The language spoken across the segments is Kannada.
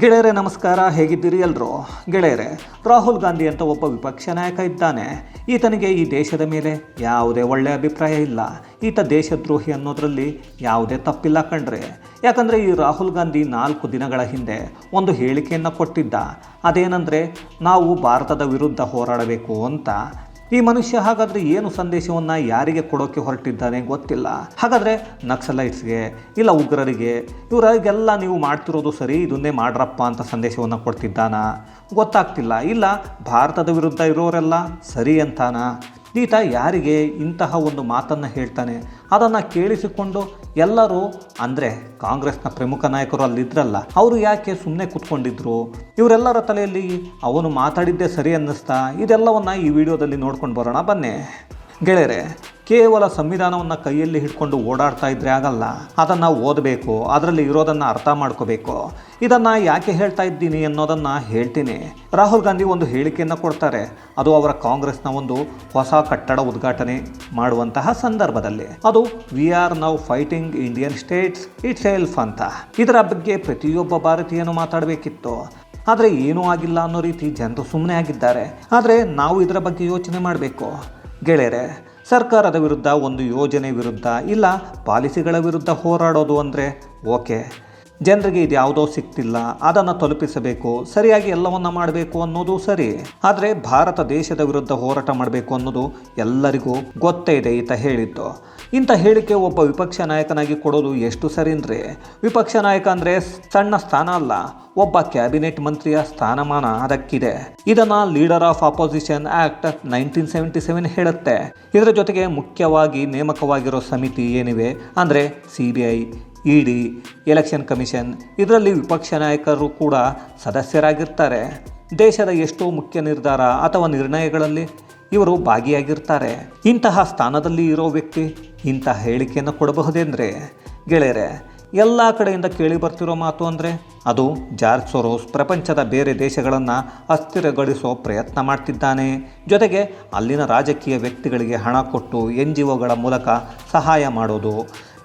ಗೆಳೆಯರೆ, ನಮಸ್ಕಾರ. ಹೇಗಿದ್ದೀರಿ ಎಲ್ಲರೂ ಗೆಳೆಯರೆ, ರಾಹುಲ್ ಗಾಂಧಿ ಅಂತ ಒಬ್ಬ ವಿಪಕ್ಷ ನಾಯಕ ಇದ್ದಾನೆ. ಈತನಿಗೆ ಈ ದೇಶದ ಮೇಲೆ ಯಾವುದೇ ಒಳ್ಳೆಯ ಅಭಿಪ್ರಾಯ ಇಲ್ಲ. ಈತ ದೇಶದ್ರೋಹಿ ಅನ್ನೋದರಲ್ಲಿ ಯಾವುದೇ ತಪ್ಪಿಲ್ಲ ಕಂಡ್ರೆ ಯಾಕಂದರೆ ಈ ರಾಹುಲ್ ಗಾಂಧಿ ನಾಲ್ಕು ದಿನಗಳ ಹಿಂದೆ ಒಂದು ಹೇಳಿಕೆಯನ್ನು ಕೊಟ್ಟಿದ್ದ. ಅದೇನೆಂದರೆ, ನಾವು ಭಾರತದ ವಿರುದ್ಧ ಹೋರಾಡಬೇಕು ಅಂತ. ಈ ಮನುಷ್ಯ ಹಾಗಾದರೆ ಏನು ಸಂದೇಶವನ್ನು ಯಾರಿಗೆ ಕೊಡೋಕ್ಕೆ ಹೊರಟಿದ್ದಾನೆ ಗೊತ್ತಿಲ್ಲ. ಹಾಗಾದರೆ ನಕ್ಸಲೈಟ್ಸ್ಗೆ ಇಲ್ಲ ಉಗ್ರರಿಗೆ ಇವರಿಗೆಲ್ಲ ನೀವು ಮಾಡ್ತಿರೋದು ಸರಿ, ಇದನ್ನೇ ಮಾಡ್ರಪ್ಪ ಅಂತ ಸಂದೇಶವನ್ನು ಕೊಡ್ತಿದ್ದಾನ? ಗೊತ್ತಾಗ್ತಿಲ್ಲ. ಇಲ್ಲ, ಭಾರತದ ವಿರುದ್ಧ ಇರೋರೆಲ್ಲ ಸರಿ ಅಂತಾನ? ಈತ ಯಾರಿಗೆ ಇಂತಹ ಒಂದು ಮಾತನ್ನು ಹೇಳ್ತಾನೆ? ಅದನ್ನು ಕೇಳಿಸಿಕೊಂಡು ಎಲ್ಲರೂ, ಅಂದರೆ ಕಾಂಗ್ರೆಸ್ನ ಪ್ರಮುಖ ನಾಯಕರು ಅಲ್ಲಿದ್ರಲ್ಲ, ಅವರು ಯಾಕೆ ಸುಮ್ಮನೆ ಕೂತ್ಕೊಂಡಿದ್ರು? ಇವರೆಲ್ಲರ ತಲೆಯಲ್ಲಿ ಅವನು ಮಾತಾಡಿದ್ದೇ ಸರಿ ಅನ್ನಿಸ್ತಾ? ಇದೆಲ್ಲವನ್ನು ಈ ವಿಡಿಯೋದಲ್ಲಿ ನೋಡ್ಕೊಂಡು ಬರೋಣ. ಬನ್ನಿ. ಗೆಳೆಯರೆ ಕೇವಲ ಸಂವಿಧಾನವನ್ನು ಕೈಯಲ್ಲಿ ಹಿಡ್ಕೊಂಡು ಓಡಾಡ್ತಾ ಇದ್ರೆ ಆಗಲ್ಲ. ಅದನ್ನು ಓದಬೇಕು, ಅದರಲ್ಲಿ ಇರೋದನ್ನು ಅರ್ಥ ಮಾಡ್ಕೋಬೇಕು. ಇದನ್ನು ಯಾಕೆ ಹೇಳ್ತಾ ಇದ್ದೀನಿ ಅನ್ನೋದನ್ನು ಹೇಳ್ತೀನಿ. ರಾಹುಲ್ ಗಾಂಧಿ ಒಂದು ಹೇಳಿಕೆಯನ್ನು ಕೊಡ್ತಾರೆ. ಅದು ಅವರ ಕಾಂಗ್ರೆಸ್ನ ಒಂದು ಹೊಸ ಕಟ್ಟಡ ಉದ್ಘಾಟನೆ ಮಾಡುವಂತಹ ಸಂದರ್ಭದಲ್ಲಿ. ಅದು we are now fighting Indian states itself ಅಂತ. ಇದರ ಬಗ್ಗೆ ಪ್ರತಿಯೊಬ್ಬ ಭಾರತೀಯನು ಮಾತಾಡಬೇಕಿತ್ತು. ಆದರೆ ಏನೂ ಆಗಿಲ್ಲ ಅನ್ನೋ ರೀತಿ ಜನರು ಸುಮ್ಮನೆ ಆಗಿದ್ದಾರೆ. ಆದರೆ ನಾವು ಇದರ ಬಗ್ಗೆ ಯೋಚನೆ ಮಾಡಬೇಕು. ಗೆಳೆಯರೆ ಸರ್ಕಾರದ ವಿರುದ್ಧ ಒಂದು ಯೋಜನೆ ವಿರುದ್ಧ ಇಲ್ಲ, ಪಾಲಿಸಿಗಳ ವಿರುದ್ಧ ಹೋರಾಡೋದು ಅಂದರೆ ಓಕೆ. ಜನರಿಗೆ ಇದು ಯಾವುದೋ ಸಿಗ್ತಿಲ್ಲ ಅದನ್ನು ತಲುಪಿಸಬೇಕು, ಸರಿಯಾಗಿ ಎಲ್ಲವನ್ನ ಮಾಡಬೇಕು ಅನ್ನೋದು ಸರಿ. ಆದರೆ ಭಾರತ ದೇಶದ ವಿರುದ್ಧ ಹೋರಾಟ ಮಾಡಬೇಕು ಅನ್ನೋದು ಎಲ್ಲರಿಗೂ ಗೊತ್ತೇ ಇದೆ ಈತ ಹೇಳಿದ್ದು. ಇಂಥ ಹೇಳಿಕೆ ಒಬ್ಬ ವಿಪಕ್ಷ ನಾಯಕನಾಗಿ ಕೊಡೋದು ಎಷ್ಟು ಸರಿಂದ್ರೆ ವಿಪಕ್ಷ ನಾಯಕ ಅಂದರೆ ಸಣ್ಣ ಸ್ಥಾನ ಅಲ್ಲ, ಒಬ್ಬ ಕ್ಯಾಬಿನೆಟ್ ಮಂತ್ರಿಯ ಸ್ಥಾನಮಾನ ಅದಕ್ಕಿದೆ. ಇದನ್ನು leader of opposition act nineteen seventy seven ಹೇಳುತ್ತೆ. ಇದರ ಜೊತೆಗೆ ಮುಖ್ಯವಾಗಿ ನೇಮಕವಾಗಿರೋ ಸಮಿತಿ ಏನಿವೆ ಅಂದರೆ C B I, E D, election commission. ಇದರಲ್ಲಿ ವಿಪಕ್ಷ ನಾಯಕರು ಕೂಡ ಸದಸ್ಯರಾಗಿರ್ತಾರೆ. ದೇಶದ ಎಷ್ಟೋ ಮುಖ್ಯ ನಿರ್ಧಾರ ಅಥವಾ ನಿರ್ಣಯಗಳಲ್ಲಿ ಇವರು ಭಾಗಿಯಾಗಿರ್ತಾರೆ. ಇಂತಹ ಸ್ಥಾನದಲ್ಲಿ ಇರೋ ವ್ಯಕ್ತಿ ಇಂತಹ ಹೇಳಿಕೆಯನ್ನು ಕೊಡಬಹುದೆಂದರೆ? ಗೆಳೆಯರೆ, ಎಲ್ಲ ಕಡೆಯಿಂದ ಕೇಳಿ ಬರ್ತಿರೋ ಮಾತು ಅಂದರೆ ಅದು ಜಾರ್ಜ್ ಸೊರೋಸ್ ಪ್ರಪಂಚದ ಬೇರೆ ದೇಶಗಳನ್ನು ಅಸ್ಥಿರಗೊಳಿಸೋ ಪ್ರಯತ್ನ ಮಾಡ್ತಿದ್ದಾನೆ. ಜೊತೆಗೆ ಅಲ್ಲಿನ ರಾಜಕೀಯ ವ್ಯಕ್ತಿಗಳಿಗೆ ಹಣ ಕೊಟ್ಟು ಎನ್ ಜಿ ಒಗಳ ಮೂಲಕ ಸಹಾಯ ಮಾಡೋದು,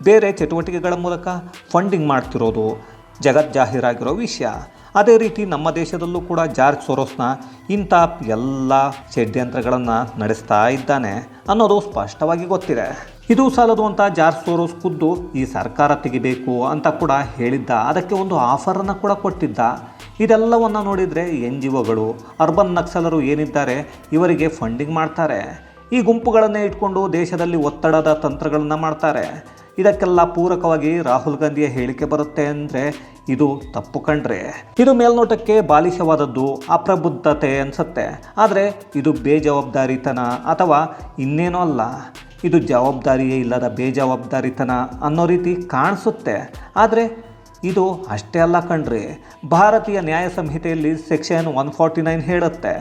ಬೇರೆ ಚಟುವಟಿಕೆಗಳ ಮೂಲಕ ಫಂಡಿಂಗ್ ಮಾಡ್ತಿರೋದು ಜಗಜ್ಜಾಹೀರಾಗಿರೋ ವಿಷಯ. ಅದೇ ರೀತಿ ನಮ್ಮ ದೇಶದಲ್ಲೂ ಕೂಡ ಜಾರ್ಜ್ ಸೊರೋಸ್ನ ಇಂಥ ಎಲ್ಲ ಷಡ್ಯಂತ್ರಗಳನ್ನು ನಡೆಸ್ತಾ ಇದ್ದಾನೆ ಅನ್ನೋದು ಸ್ಪಷ್ಟವಾಗಿ ಗೊತ್ತಿದೆ. ಇದು ಸಾಲದು ಅಂತ ಜಾರ್ಜ್ ಸೋರೋಸ್ ಖುದ್ದು ಈ ಸರ್ಕಾರ ತೆಗಿಬೇಕು ಅಂತ ಕೂಡ ಹೇಳಿದ್ದ. ಅದಕ್ಕೆ ಒಂದು ಆಫರನ್ನು ಕೂಡ ಕೊಟ್ಟಿದ್ದ. ಇದೆಲ್ಲವನ್ನು ನೋಡಿದರೆ ಎನ್ ಜಿ ಒಗಳು ಅರ್ಬನ್ ನಕ್ಸಲರು ಏನಿದ್ದಾರೆ ಇವರಿಗೆ ಫಂಡಿಂಗ್ ಮಾಡ್ತಾರೆ. ಈ ಗುಂಪುಗಳನ್ನೇ ಇಟ್ಕೊಂಡು ದೇಶದಲ್ಲಿ ಒತ್ತಡದ ತಂತ್ರಗಳನ್ನು ಮಾಡ್ತಾರೆ. ಇದಕ್ಕೆಲ್ಲ ಪೂರಕವಾಗಿ ರಾಹುಲ್ ಗಾಂಧಿಯ ಹೇಳಿಕೆ ಬರುತ್ತೆ ಅಂದರೆ ಇದು ತಪ್ಪು ಕಂಡ್ರೆ ಇದು ಮೇಲ್ನೋಟಕ್ಕೆ ಬಾಲಿಶವಾದದ್ದು ಅಪ್ರಬುದ್ಧತೆ ಅನ್ಸುತ್ತೆ. ಆದರೆ ಇದು ಬೇಜವಾಬ್ದಾರಿತನ ಅಥವಾ ಇನ್ನೇನೋ ಅಲ್ಲ. ಇದು ಜವಾಬ್ದಾರಿಯೇ ಇಲ್ಲದ ಬೇಜವಾಬ್ದಾರಿತನ ಅನ್ನೋ ರೀತಿ ಕಾಣಿಸುತ್ತೆ. ಆದರೆ ಇದು ಅಷ್ಟೇ ಅಲ್ಲ ಕಣ್ರಿ. ಭಾರತೀಯ ನ್ಯಾಯ ಸಂಹಿತೆಯಲ್ಲಿ ಸೆಕ್ಷನ್ ಒನ್ ಫಾರ್ಟಿ ನೈನ್ ಹೇಳುತ್ತೆ.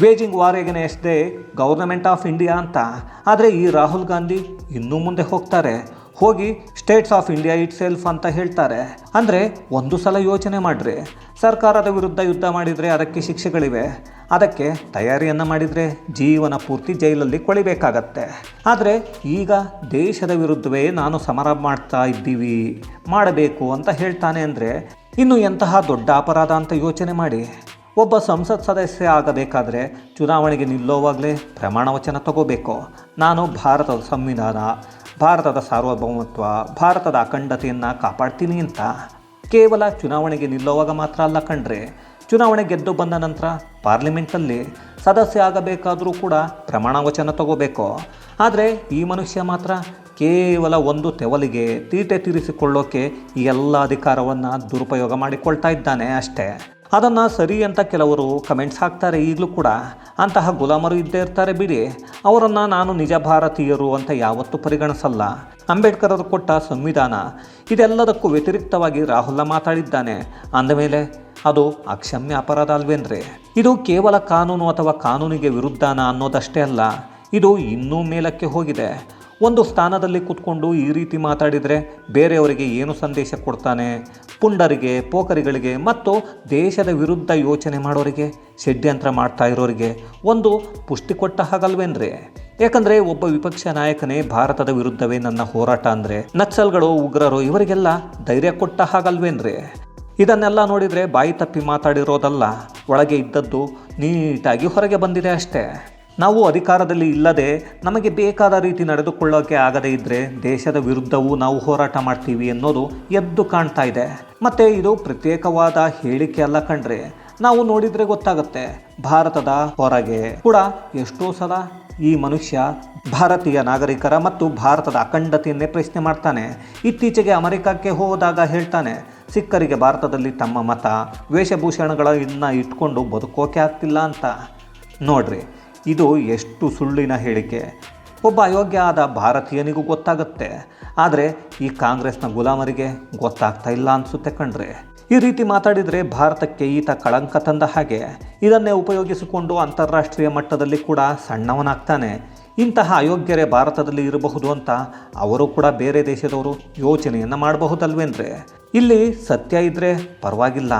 Waging war against the government of India ಅಂತ. ಆದರೆ ಈ ರಾಹುಲ್ ಗಾಂಧಿ ಇನ್ನೂ ಮುಂದೆ ಹೋಗ್ತಾರೆ. ಹೋಗಿ states of India itself ಅಂತ ಹೇಳ್ತಾರೆ. ಅಂದರೆ ಒಂದು ಸಲ ಯೋಚನೆ ಮಾಡಿರಿ. ಸರ್ಕಾರದ ವಿರುದ್ಧ ಯುದ್ಧ ಮಾಡಿದರೆ ಅದಕ್ಕೆ ಶಿಕ್ಷೆಗಳಿವೆ. ಅದಕ್ಕೆ ತಯಾರಿಯನ್ನು ಮಾಡಿದರೆ ಜೀವನ ಪೂರ್ತಿ ಜೈಲಲ್ಲಿ ಕೊಳಿಬೇಕಾಗತ್ತೆ. ಆದರೆ ಈಗ ದೇಶದ ವಿರುದ್ಧವೇ ನಾನು ಸಮರ ಮಾಡ್ತಾ ಇದ್ದೀವಿ. ಮಾಡಬೇಕು ಅಂತ ಹೇಳ್ತಾನೆ ಅಂದರೆ ಇನ್ನು ಎಂತಹ ದೊಡ್ಡ ಅಪರಾಧ ಅಂತ ಯೋಚನೆ ಮಾಡಿ. ಒಬ್ಬ ಸಂಸತ್ ಸದಸ್ಯ ಆಗಬೇಕಾದ್ರೆ ಚುನಾವಣೆಗೆ ನಿಲ್ಲೋವಾಗಲೇ ಪ್ರಮಾಣ ವಚನ ತಗೋಬೇಕು. ನಾನು ಭಾರತದ ಸಂವಿಧಾನ ಭಾರತದ ಸಾರ್ವಭೌಮತ್ವ, ಭಾರತದ ಅಖಂಡತೆಯನ್ನು ಕಾಪಾಡ್ತೀನಿ ಅಂತ ಕೇವಲ ಚುನಾವಣೆಗೆ ನಿಲ್ಲುವಾಗ ಮಾತ್ರ ಅಲ್ಲ ಕಂಡ್ರೆ ಚುನಾವಣೆ ಗೆದ್ದು ಬಂದ ನಂತರ ಪಾರ್ಲಿಮೆಂಟಲ್ಲಿ ಸದಸ್ಯ ಆಗಬೇಕಾದರೂ ಕೂಡ ಪ್ರಮಾಣ ವಚನ ತಗೋಬೇಕು. ಆದರೆ ಈ ಮನುಷ್ಯ ಮಾತ್ರ ಕೇವಲ ಒಂದು ತೆವಲಿಗೆ ತೀಟೆ ತೀರಿಸಿಕೊಳ್ಳೋಕೆ ಈ ಎಲ್ಲ ಅಧಿಕಾರವನ್ನು ದುರುಪಯೋಗ ಮಾಡಿಕೊಳ್ತಾ ಇದ್ದಾನೆ ಅಷ್ಟೇ. ಅದನ್ನು ಸರಿ ಅಂತ ಕೆಲವರು ಕಮೆಂಟ್ಸ್ ಹಾಕ್ತಾರೆ ಈಗಲೂ ಕೂಡ. ಅಂತಹ ಗುಲಾಮರು ಇದ್ದೇ ಇರ್ತಾರೆ ಬಿಡಿ. ಅವರನ್ನು ನಾನು ನಿಜ ಭಾರತೀಯರು ಅಂತ ಯಾವತ್ತೂ ಪರಿಗಣಿಸಲ್ಲ. ಅಂಬೇಡ್ಕರ್ ಅವರು ಕೊಟ್ಟ ಸಂವಿಧಾನ ಇದೆಲ್ಲದಕ್ಕೂ ವ್ಯತಿರಿಕ್ತವಾಗಿ ರಾಹುಲ ಮಾತಾಡಿದ್ದಾನೆ. ಅಂದಮೇಲೆ ಅದು ಅಕ್ಷಮ್ಯ ಅಪರಾಧ ಅಲ್ವೇನ್ರಿ? ಇದು ಕೇವಲ ಕಾನೂನು ಅಥವಾ ಕಾನೂನಿಗೆ ವಿರುದ್ಧನ ಅನ್ನೋದಷ್ಟೇ ಅಲ್ಲ. ಇದು ಇನ್ನೂ ಮೇಲಕ್ಕೆ ಹೋಗಿದೆ. ಒಂದು ಸ್ಥಾನದಲ್ಲಿ ಕೂತ್ಕೊಂಡು ಈ ರೀತಿ ಮಾತಾಡಿದರೆ ಬೇರೆಯವರಿಗೆ ಏನು ಸಂದೇಶ ಕೊಡ್ತಾನೆ? ಪುಂಡರಿಗೆ ಪೋಕರಿಗಳಿಗೆ ಮತ್ತು ದೇಶದ ವಿರುದ್ಧ ಯೋಚನೆ ಮಾಡೋರಿಗೆ, ಷಡ್ಯಂತ್ರ ಮಾಡ್ತಾ ಇರೋರಿಗೆ ಒಂದು ಪುಷ್ಟಿ ಕೊಟ್ಟ ಹಾಗಲ್ವೇನ್ರಿ? ಯಾಕಂದರೆ ಒಬ್ಬ ವಿಪಕ್ಷ ನಾಯಕನೇ ಭಾರತದ ವಿರುದ್ಧವೇ ನನ್ನ ಹೋರಾಟ ಅಂದರೆ, ನಕ್ಸಲ್ಗಳು, ಉಗ್ರರು ಇವರಿಗೆಲ್ಲ ಧೈರ್ಯ ಕೊಟ್ಟ ಹಾಗಲ್ವೇನ್ರಿ? ಇದನ್ನೆಲ್ಲ ನೋಡಿದರೆ ಬಾಯಿ ತಪ್ಪಿ ಮಾತಾಡಿರೋದಲ್ಲ, ಒಳಗೆ ಇದ್ದದ್ದು ನೀಟಾಗಿ ಹೊರಗೆ ಬಂದಿದೆ ಅಷ್ಟೇ. ನಾವು ಅಧಿಕಾರದಲ್ಲಿ ಇಲ್ಲದೆ ನಮಗೆ ಬೇಕಾದ ರೀತಿ ನಡೆದುಕೊಳ್ಳೋಕೆ ಆಗದೇ ಇದ್ದರೆ ದೇಶದ ವಿರುದ್ಧವೂ ನಾವು ಹೋರಾಟ ಮಾಡ್ತೀವಿ ಅನ್ನೋದು ಎದ್ದು ಕಾಣ್ತಾ ಇದೆ. ಮತ್ತು ಇದು ಪ್ರತ್ಯೇಕವಾದ ಹೇಳಿಕೆ ಅಲ್ಲ ಕಂಡ್ರೆ ನಾವು ನೋಡಿದರೆ ಗೊತ್ತಾಗುತ್ತೆ. ಭಾರತದ ಹೊರಗೆ ಕೂಡ ಎಷ್ಟೋ ಸಲ ಈ ಮನುಷ್ಯ ಭಾರತೀಯ ನಾಗರಿಕರ ಮತ್ತು ಭಾರತದ ಅಖಂಡತೆಯನ್ನೇ ಪ್ರಶ್ನೆ ಮಾಡ್ತಾನೆ. ಇತ್ತೀಚೆಗೆ ಅಮೆರಿಕಕ್ಕೆ ಹೋದಾಗ ಹೇಳ್ತಾನೆ ಸಿಕ್ಕರಿಗೆ ಭಾರತದಲ್ಲಿ ತಮ್ಮ ಮತ ವೇಷಭೂಷಣಗಳನ್ನು ಇಟ್ಕೊಂಡು ಬದುಕೋಕೆ ಆಗ್ತಿಲ್ಲ ಅಂತ. ನೋಡ್ರಿ, ಇದು ಎಷ್ಟು ಸುಳ್ಳಿನ ಹೇಳಿಕೆ. ಒಬ್ಬ ಅಯೋಗ್ಯ ಆದ ಭಾರತೀಯನಿಗೂ ಗೊತ್ತಾಗುತ್ತೆ. ಆದರೆ ಈ ಕಾಂಗ್ರೆಸ್ನ ಗುಲಾಮರಿಗೆ ಗೊತ್ತಾಗ್ತಾ ಇಲ್ಲ ಅನಿಸುತ್ತೆ ಕಣ್ರೆ. ಈ ರೀತಿ ಮಾತಾಡಿದರೆ ಭಾರತಕ್ಕೆ ಈತ ಕಳಂಕ ತಂದ ಹಾಗೆ ಇದನ್ನೇ ಉಪಯೋಗಿಸಿಕೊಂಡು ಅಂತಾರಾಷ್ಟ್ರೀಯ ಮಟ್ಟದಲ್ಲಿ ಕೂಡ ಸಣ್ಣವನಾಗ್ತಾನೆ. ಇಂತಹ ಅಯೋಗ್ಯರೇ ಭಾರತದಲ್ಲಿ ಇರಬಹುದು ಅಂತ ಅವರು ಕೂಡ ಬೇರೆ ದೇಶದವರು ಯೋಚನೆಯನ್ನು ಮಾಡಬಹುದಲ್ವೇಂದ್ರೆ ಇಲ್ಲಿ ಸತ್ಯ ಇದ್ದರೆ ಪರವಾಗಿಲ್ಲ.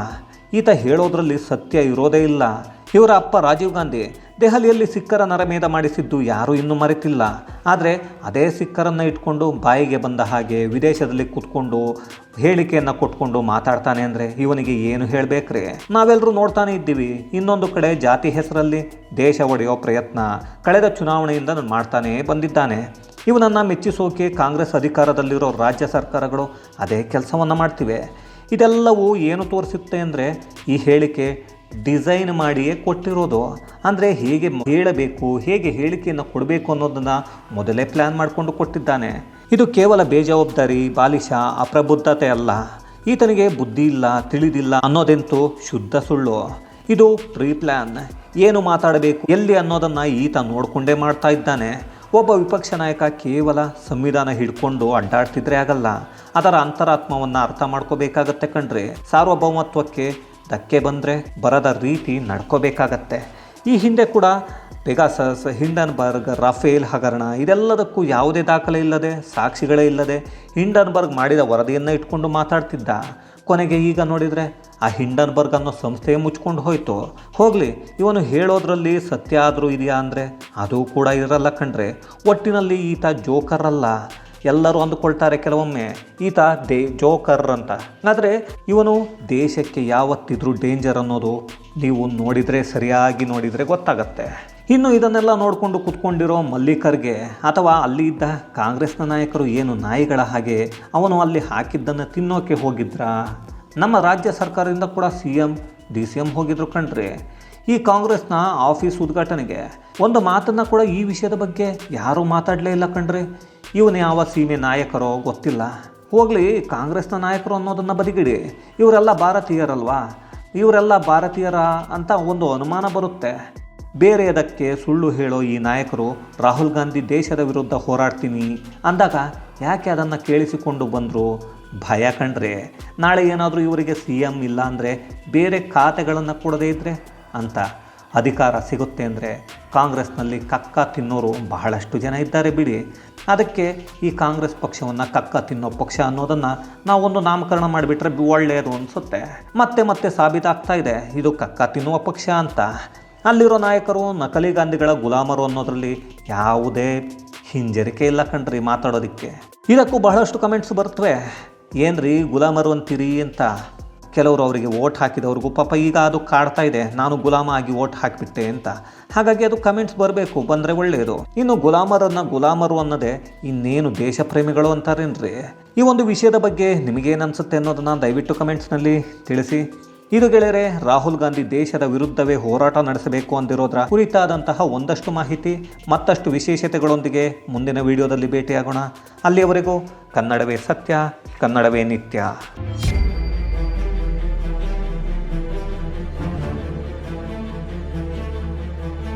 ಈತ ಹೇಳೋದ್ರಲ್ಲಿ ಸತ್ಯ ಇರೋದೇ ಇಲ್ಲ. ಇವರ ಅಪ್ಪ ರಾಜೀವ್ ಗಾಂಧಿ ದೆಹಲಿಯಲ್ಲಿ ಸಿಖ್ಖರ ನರಮೇಧ ಮಾಡಿಸಿದ್ದು ಯಾರೂ ಇನ್ನೂ ಮರೆತಿಲ್ಲ. ಆದರೆ ಅದೇ ಸಿಖ್ಖರನ್ನು ಇಟ್ಕೊಂಡು ಬಾಯಿಗೆ ಬಂದ ಹಾಗೆ ವಿದೇಶದಲ್ಲಿ ಕೂತ್ಕೊಂಡು ಹೇಳಿಕೆಯನ್ನು ಕೊಟ್ಕೊಂಡು ಮಾತಾಡ್ತಾನೆ ಅಂದರೆ ಇವನಿಗೆ ಏನು ಹೇಳಬೇಕ್ರಿ? ನಾವೆಲ್ಲರೂ ನೋಡ್ತಾನೆ ಇದ್ದೀವಿ. ಇನ್ನೊಂದು ಕಡೆ ಜಾತಿ ಹೆಸರಲ್ಲಿ ದೇಶ ಒಡೆಯೋ ಪ್ರಯತ್ನ ಕಳೆದ ಚುನಾವಣೆಯಿಂದ ಮಾಡ್ತಾನೇ ಬಂದಿದ್ದಾನೆ. ಇವನನ್ನು ಮೆಚ್ಚಿಸೋಕೆ ಕಾಂಗ್ರೆಸ್ ಅಧಿಕಾರದಲ್ಲಿರೋ ರಾಜ್ಯ ಸರ್ಕಾರಗಳು ಅದೇ ಕೆಲಸವನ್ನು ಮಾಡ್ತಿವೆ. ಇದೆಲ್ಲವೂ ಏನು ತೋರಿಸುತ್ತೆ ಅಂದರೆ ಈ ಹೇಳಿಕೆ ಡಿಸೈನ್ ಮಾಡಿಯೇ ಕೊಟ್ಟಿರೋದು. ಅಂದರೆ ಹೇಗೆ ಹೇಳಬೇಕು, ಹೇಗೆ ಹೇಳಿಕೆಯನ್ನು ಕೊಡಬೇಕು ಅನ್ನೋದನ್ನು ಮೊದಲೇ ಪ್ಲ್ಯಾನ್ ಮಾಡಿಕೊಂಡು ಕೊಟ್ಟಿದ್ದಾನೆ. ಇದು ಕೇವಲ ಬೇಜವಾಬ್ದಾರಿ, ಬಾಲಿಶ, ಅಪ್ರಬುದ್ಧತೆ ಅಲ್ಲ. ಈತನಿಗೆ ಬುದ್ಧಿ ಇಲ್ಲ, ತಿಳಿದಿಲ್ಲ ಅನ್ನೋದೆಂತೂ ಶುದ್ಧ ಸುಳ್ಳು. ಇದು ಪ್ರೀ ಪ್ಲ್ಯಾನ್ ಏನು ಮಾತಾಡಬೇಕು, ಎಲ್ಲಿ ಅನ್ನೋದನ್ನು ಈತ ನೋಡಿಕೊಂಡೇ ಮಾಡ್ತಾ ಇದ್ದಾನೆ. ಒಬ್ಬ ವಿಪಕ್ಷ ನಾಯಕ ಕೇವಲ ಸಂವಿಧಾನ ಹಿಡ್ಕೊಂಡು ಅಡ್ಡಾಡ್ತಿದ್ರೆ ಆಗಲ್ಲ. ಅದರ ಅಂತರಾತ್ಮವನ್ನು ಅರ್ಥ ಮಾಡ್ಕೋಬೇಕಾಗತ್ತೆ ಕಣ್ರಿ. ಸಾರ್ವಭೌಮತ್ವಕ್ಕೆ ಧಕ್ಕೆ ಬಂದರೆ ಬರದ ರೀತಿ ನಡ್ಕೋಬೇಕಾಗತ್ತೆ. ಈ ಹಿಂದೆ ಕೂಡ ಪೆಗಾಸಸ್, ಹಿಂಡನ್ಬರ್ಗ್, ರಫೇಲ್ ಹಗರಣ ಇದೆಲ್ಲದಕ್ಕೂ ಯಾವುದೇ ದಾಖಲೆ ಇಲ್ಲದೆ, ಸಾಕ್ಷಿಗಳೇ ಇಲ್ಲದೆ ಹಿಂಡನ್ಬರ್ಗ್ ಮಾಡಿದ ವರದಿಯನ್ನು ಇಟ್ಕೊಂಡು ಮಾತಾಡ್ತಿದ್ದ. ಕೊನೆಗೆ ಈಗ ನೋಡಿದರೆ ಆ ಹಿಂಡನ್ಬರ್ಗ್ ಅನ್ನೋ ಸಂಸ್ಥೆ ಮುಚ್ಕೊಂಡು ಹೋಯಿತು. ಹೋಗಲಿ, ಇವನು ಹೇಳೋದ್ರಲ್ಲಿ ಸತ್ಯ ಆದರೂ ಇದೆಯಾ ಅಂದರೆ, ಅದು ಕೂಡ ಇರಲ್ಲ ಕಣ್ರೆ. ಒಟ್ಟಿನಲ್ಲಿ ಈತ ಜೋಕರಲ್ಲ. ಎಲ್ಲರೂ ಅಂದುಕೊಳ್ತಾರೆ ಕೆಲವೊಮ್ಮೆ, ಈತ ದೇ, ಜೋಕರ್ ಅಂತ. ಆದರೆ ಇವನು ದೇಶಕ್ಕೆ ಯಾವತ್ತಿದ್ರೂ ಡೇಂಜರ್ ಅನ್ನೋದು ನೀವು ನೋಡಿದರೆ, ಸರಿಯಾಗಿ ನೋಡಿದರೆ ಗೊತ್ತಾಗತ್ತೆ. ಇನ್ನು ಇದನ್ನೆಲ್ಲ ನೋಡಿಕೊಂಡು ಕುತ್ಕೊಂಡಿರೋ ಮಲ್ಲಿಕರ್ಗೆ ಅಥವಾ ಅಲ್ಲಿ ಇದ್ದ ಕಾಂಗ್ರೆಸ್ನ ನಾಯಕರು ಏನು ನಾಯಿಗಳ ಹಾಗೆ ಅವನು ಅಲ್ಲಿ ಹಾಕಿದ್ದನ್ನು ತಿನ್ನೋಕೆ ಹೋಗಿದ್ರಾ? ನಮ್ಮ ರಾಜ್ಯ ಸರ್ಕಾರದಿಂದ ಕೂಡ C M, D C M ಹೋಗಿದ್ರು ಕಣ್ರಿ. ಈ ಕಾಂಗ್ರೆಸ್ನ ಆಫೀಸ್ ಉದ್ಘಾಟನೆಗೆ ಒಂದು ಮಾತನ್ನು ಕೂಡ ಈ ವಿಷಯದ ಬಗ್ಗೆ ಯಾರೂ ಮಾತಾಡಲೇ ಇಲ್ಲ ಕಣ್ರಿ. ಇವನು ಯಾವ ಸೀಮೆ ನಾಯಕರೋ ಗೊತ್ತಿಲ್ಲ. ಹೋಗಲಿ, ಕಾಂಗ್ರೆಸ್ನ ನಾಯಕರು ಅನ್ನೋದನ್ನು ಬದಿಗಿಡಿ. ಇವರೆಲ್ಲ ಭಾರತೀಯರಲ್ವಾ? ಇವರೆಲ್ಲ ಭಾರತೀಯರ ಅಂತ ಒಂದು ಅನುಮಾನ ಬರುತ್ತೆ. ಬೇರೆಯದಕ್ಕೆ ಸುಳ್ಳು ಹೇಳೋ ಈ ನಾಯಕರು, ರಾಹುಲ್ ಗಾಂಧಿ ದೇಶದ ವಿರುದ್ಧ ಹೋರಾಡ್ತೀನಿ ಅಂದಾಗ ಯಾಕೆ ಅದನ್ನು ಕೇಳಿಸಿಕೊಂಡು ಬಂದರು? ಭಯ ಕಂಡ್ರೆ ನಾಳೆ ಏನಾದರೂ ಇವರಿಗೆ ಸಿ ಎಂ ಇಲ್ಲ ಅಂದರೆ ಬೇರೆ ಖಾತೆಗಳನ್ನು ಕೊಡದೇ ಇದ್ದರೆ ಅಂತ. ಅಧಿಕಾರ ಸಿಗುತ್ತೆ ಅಂದರೆ ಕಾಂಗ್ರೆಸ್ನಲ್ಲಿ ಕಕ್ಕ ತಿನ್ನೋರು ಬಹಳಷ್ಟು ಜನ ಇದ್ದಾರೆ ಬಿಡಿ. ಅದಕ್ಕೆ ಈ ಕಾಂಗ್ರೆಸ್ ಪಕ್ಷವನ್ನು ಕಕ್ಕ ತಿನ್ನೋ ಪಕ್ಷ ಅನ್ನೋದನ್ನು ನಾವೊಂದು ನಾಮಕರಣ ಮಾಡಿಬಿಟ್ರೆ ಒಳ್ಳೆಯದು ಅನಿಸುತ್ತೆ. ಮತ್ತೆ ಮತ್ತೆ ಸಾಬೀತಾಗ್ತಾ ಇದೆ. ಇದು ಕಕ್ಕ ತಿನ್ನುವ ಪಕ್ಷ ಅಂತ. ಅಲ್ಲಿರೋ ನಾಯಕರು, ನಕಲಿ ಗಾಂಧಿಗಳ ಗುಲಾಮರು ಅನ್ನೋದರಲ್ಲಿ ಯಾವುದೇ ಹಿಂಜರಿಕೆ ಇಲ್ಲ ಕಣ್ರಿ ಮಾತಾಡೋದಕ್ಕೆ. ಇದಕ್ಕೂ ಬಹಳಷ್ಟು ಕಮೆಂಟ್ಸ್ ಬರ್ತವೆ. ಏನ್ರಿ ಗುಲಾಮರು ಅಂತೀರಿ ಅಂತ. ಕೆಲವರು ಅವರಿಗೆ ಓಟ್ ಹಾಕಿದವ್ರಿಗೂ ಪಾಪ ಈಗ ಅದು ಕಾಡ್ತಾ ಇದೆ, ನಾನು ಗುಲಾಮ ಆಗಿ ಓಟ್ ಹಾಕಿಬಿಟ್ಟೆ ಅಂತ. ಹಾಗಾಗಿ ಅದು ಕಮೆಂಟ್ಸ್ ಬರಬೇಕು, ಬಂದರೆ ಒಳ್ಳೆಯದು ಇನ್ನು ಗುಲಾಮರನ್ನ ಗುಲಾಮರು ಅನ್ನೋದೇ ಇನ್ನೇನು ದೇಶ ಪ್ರೇಮಿಗಳು ಅಂತಾರೇನ್ರಿ? ಈ ಒಂದು ವಿಷಯದ ಬಗ್ಗೆ ನಿಮಗೇನು ಅನಿಸುತ್ತೆ ಅನ್ನೋದನ್ನು ದಯವಿಟ್ಟು ಕಮೆಂಟ್ಸ್ನಲ್ಲಿ ತಿಳಿಸಿ. ಇದು ಗೆಳೆಯರೆ, ರಾಹುಲ್ ಗಾಂಧಿ ದೇಶದ ವಿರುದ್ಧವೇ ಹೋರಾಟ ನಡೆಸಬೇಕು ಅಂದಿರೋದ್ರ ಕುರಿತಾದಂತಹ ಒಂದಷ್ಟು ಮಾಹಿತಿ, ಮತ್ತಷ್ಟು ವಿಶೇಷತೆಗಳೊಂದಿಗೆ ಮುಂದಿನ ವಿಡಿಯೋದಲ್ಲಿ ಭೇಟಿಯಾಗೋಣ. ಅಲ್ಲಿಯವರೆಗೂ ಕನ್ನಡವೇ ಸತ್ಯ, ಕನ್ನಡವೇ ನಿತ್ಯ.